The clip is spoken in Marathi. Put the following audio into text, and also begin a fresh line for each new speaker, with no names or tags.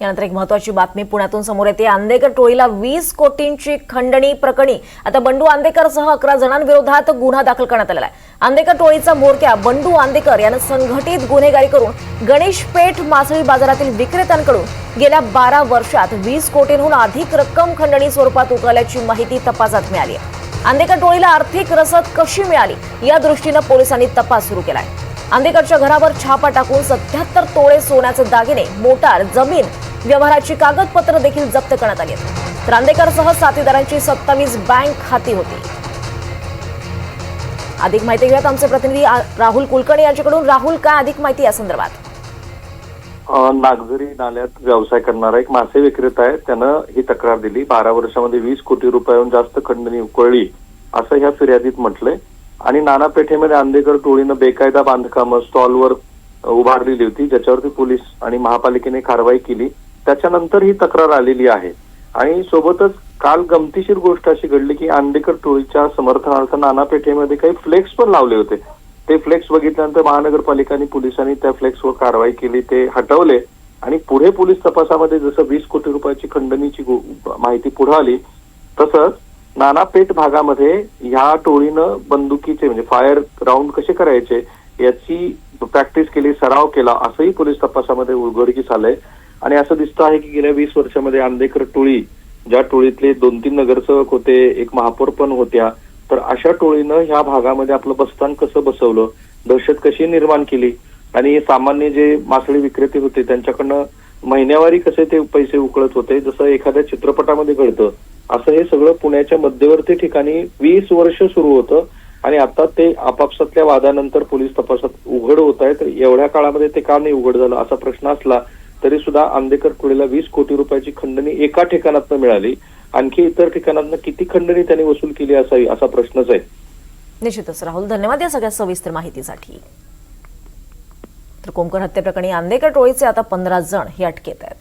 यानंतर एक महत्वाची बातमी पुण्यातून समोर येते. आंदेकर टोळीला वीस कोटींची खंडणी प्रकरणी. आता बंडू आंदेकरसह अकरा जणांविरोधात गुन्हा दाखल करण्यात आलेला आहे. आंदेकर टोळीचा मोरक्या बंडू आंदेकर यानं संघटित गुन्हेगारी करून गणेश पेठ मासळी बाजारातील विक्रेत्यांकडून गेल्या बारा वर्षात वीस कोटींहून अधिक रक्कम खंडणी स्वरूपात उकळल्याची माहिती तपासात मिळाली आहे. आंदेकर टोळीला आर्थिक रसद कशी मिळाली? या दृष्टीनं पोलिसांनी तपास सुरू केलाय. आंदेकरच्या घरावर छापा टाकून सत्याहत्तर तोळे सोन्याचे दागिने मोटार जमीन व्यवहाराची कागदपत्र देखील जप्त करण्यात आली आहेत. तर साथीदारांची सत्तावीस बँक खाती होती. अधिक माहिती घेऊयात आमचे प्रतिनिधी राहुल कुलकर्णी यांच्याकडून. राहुल काय अधिक माहिती या संदर्भात?
नागझरी नाल्यात व्यवसाय करणारा एक मासे विक्रेता आहे. त्यानं ही तक्रार दिली. बारा वर्षामध्ये वीस कोटी रुपयाहून जास्त खंडणी उकळली असं ह्या फिर्यादीत म्हटलंय. आणि नाना पेठेमध्ये आंदेकर टोळीनं बेकायदा बांधकामं स्टॉलवर उभारलेली होती ज्याच्यावरती पोलीस आणि महापालिकेने कारवाई केली. त्याच्यानंतर ही तक्रार आलेली आहे. आणि सोबतच काल गमतीशीर गोष्ट अशी घडली की आंदेकर टोळीच्या समर्थनार्थ नाना पेठेमध्ये काही फ्लेक्स पण लावले होते. ते फ्लेक्स बघितल्यानंतर महानगरपालिका आणि पोलिसांनी त्या फ्लेक्सवर कारवाई केली ते हटवले. आणि पुढे पोलीस तपासामध्ये जसं वीस कोटी रुपयाची खंडणीची माहिती पुढे आली तसंच नानापेठ भागामध्ये ह्या टोळीनं बंदुकीचे म्हणजे फायर राऊंड कसे करायचे याची प्रॅक्टिस केली सराव केला असंही पोलीस तपासामध्ये उघडकीस आलंय. आणि असं दिसतं आहे की गेल्या वीस वर्षामध्ये आंदेकर टोळी ज्या टोळीतले दोन तीन नगरसेवक होते एक महापौर पण होत्या तर अशा टोळीनं ह्या भागामध्ये आपलं बस्तान कसं बसवलं? दहशत कशी निर्माण केली? आणि सामान्य जे मासळी विक्रेते होते त्यांच्याकडनं महिन्यावारी कसे ते पैसे उकळत होते? जसं एखाद्या चित्रपटामध्ये घडतं. असं हे सगळं पुण्याच्या मध्यवर्ती ठिकाणी वीस वर्ष सुरू होतं आणि आता ते आपापसातल्या वादानंतर पोलीस तपासात उघड होत आहे तर एवढ्या काळामध्ये ते का नाही उघड झालं? असा प्रश्न असला तरी सुद्धा आंबेकर कुळेला वीस कोटी रुपयाची खंडणी एका ठिकाणातनं मिळाली. आणखी इतर ठिकाणातनं किती खंडणी त्यांनी वसूल केली असावी असा प्रश्नच आहे.
निश्चितच राहुल धन्यवाद या सगळ्या सविस्तर माहितीसाठी. तर कोमकर हत्येप्रकरणी आंदेकर टोळीचे आता पंधरा जण हे अटकेत आहेत.